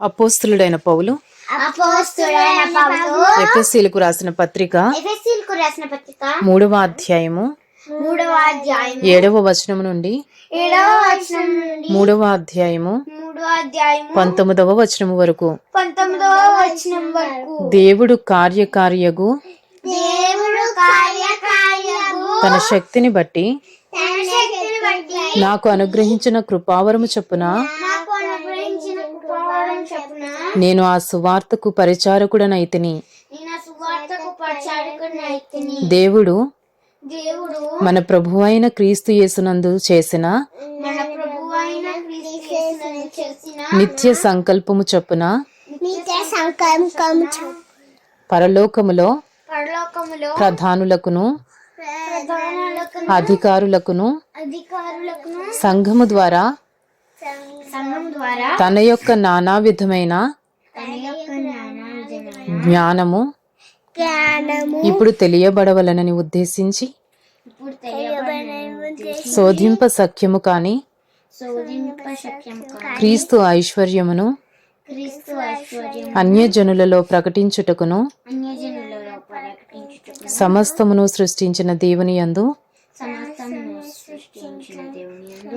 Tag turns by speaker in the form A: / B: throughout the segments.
A: అపోస్తులుడైన పౌలు ఎఫెసీలకు రాసిన పత్రిక
B: రాసిన పత్రిక
A: మూడవ అధ్యాయము
B: మూడవ అధ్యాయం
A: ఏడవ వచనము నుండి
B: ఏడవ వచనం నుండి
A: మూడవ అధ్యాయము
B: మూడవ అధ్యాయం
A: పంతొమ్మిదవ వచనము వరకు.
B: పంతొమ్మిదవ వచనం వరకు.
A: దేవుడు కార్యకార్యగు
B: దేవుడు కార్యకార్యము
A: తన శక్తిని బట్టి
B: తన శక్తిని బట్టి
A: నాకు అనుగ్రహించిన కృపావరము చొప్పున
B: నాకు
A: నేను ఆ సువార్తకు పరిచారకుడనైతిని. దేవుడు మన ప్రభువైన క్రీస్తు యేసునందు చేసిన
B: మన ప్రభువైన క్రీస్తు యేసునందు చేసిన
A: నిత్య సంకల్పము చొప్పున పరలోకములో ప్రధానులకును
B: ప్రధానులకు
A: అధికారులకును సంఘము ద్వారా
B: సంఘం ద్వారా
A: తన యొక్క నానా విధమైన జ్ఞానము ఇప్పుడు తెలియబడవలనని ఉద్దేశించి శోధింప సఖ్యము కాని క్రీస్తు ఐశ్వర్యమును అన్యజనులలో ప్రకటించుటకును సమస్తమును సృష్టించిన దేవుని యందు
B: సమస్తమును సృష్టించిన దేవుని యందు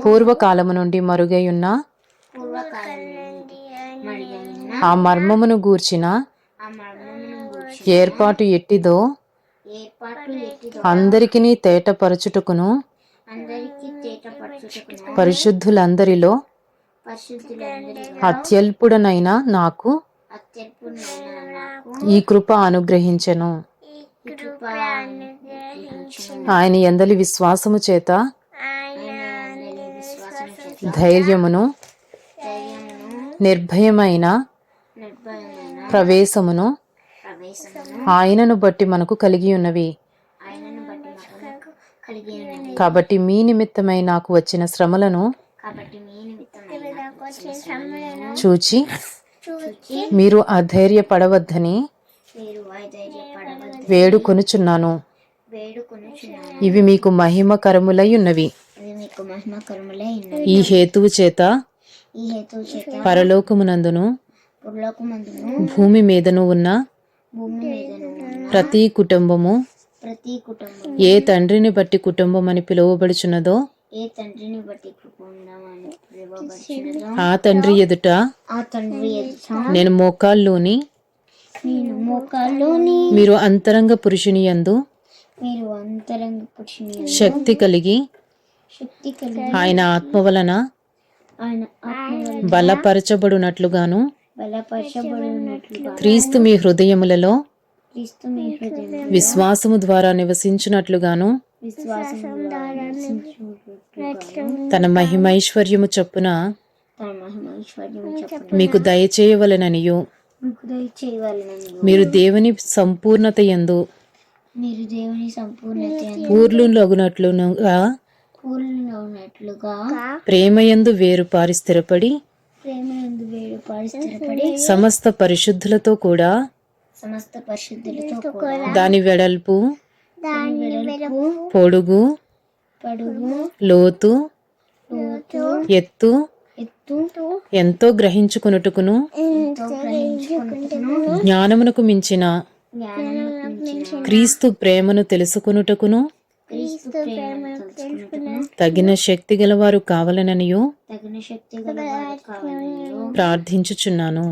A: పూర్వకాలము నుండి మరుగై ఉన్న
B: పూర్వకాలం నుండి మడిగిన
A: ఆ మర్మమును గూర్చిన ఏర్పాటు ఎట్టిదో
B: అందరికీ తేటపరచుటకును
A: పరిశుద్ధులందరిలో అత్యల్పుడనైన నాకు
B: అత్యల్పునైన నాకు
A: ఈ కృప అనుగ్రహించెను
B: ఈ కృప అనుగ్రహించును.
A: ఆయన ఎందలి విశ్వాసము చేత ధైర్యమును నిర్భయమైన ప్రవేశమును ఆయనను బట్టి మనకు కలిగి ఉన్నవి. కాబట్టి మీ నిమిత్తమై నాకు వచ్చిన శ్రమలను
B: కాబట్టి మీ నిమిత్తమైన నాకు వచ్చిన శ్రమలను
A: చూచి మీరు అధైర్యపడవద్దని వేడుకొనుచున్నాను.
B: వేడుకొనుచున్నాను.
A: ఇవి మీకు ఉన్నవి.
B: మీకు మహిమకరములై ఉన్నది
A: ఈ హేతువు చేత
B: ఈ హేతువు చేత
A: పరలోకమునందును భూమి మీదను ఉన్న
B: భూమి మీదను ఉన్న
A: ప్రతి కుటుంబము
B: ప్రతి కుటుంబం
A: ఏ తండ్రిని బట్టి కుటుంబం అని పిలువబడుచున్నదో
B: ఏ తండ్రిని బట్టి కుటుంబమని పిలువబడినదో
A: ఆ తండ్రి ఎదుట
B: ఆ తండ్రి ఎదుట
A: నేను మోకాల్లోని
B: నేను మోకాల్లోని
A: మీరు అంతరంగ పురుషుని యందు
B: మీరు అంతరంగ పురుషుని
A: శక్తి కలిగి
B: శక్తి కలిగి
A: ఆయన ఆత్మ వలన
B: ఆయన
A: బలపరచబడునట్లుగాను
B: బలపరచబడినట్లుగా
A: క్రీస్తు మీ హృదయములలో
B: క్రీస్తు మీ హృదయం
A: విశ్వాసము ద్వారా నివసించునట్లుగాను తన మహిమైశ్వర్యము చొప్పున మీకు దయచేయవలననియు. మీరు దేవుని సంపూర్ణత యందు
B: మీరు దేవుని సంపూర్ణత
A: పూర్లులగునట్లుగా
B: పూర్ణంలో ఉన్నట్లుగా
A: ప్రేమయందు వేరు పారి స్థిరపడి
B: స్థిరపడి
A: సమస్త పరిశుద్ధులతో కూడా
B: సమస్త పరిశుద్ధులతో కూడా
A: దాని వెడల్పు
B: దాని వెడల్పు
A: పొడుగు
B: పడుగు
A: లోతు
B: లోతు
A: ఎత్తు ఎంతో గ్రహించుకున్నట్టుకును జ్ఞానమునకు మించిన క్రీస్తు ప్రేమను తెలుసుకునుటకును తగిన శక్తి గలవారు కావాలననియు
B: ప్రార్థించుచున్నాను.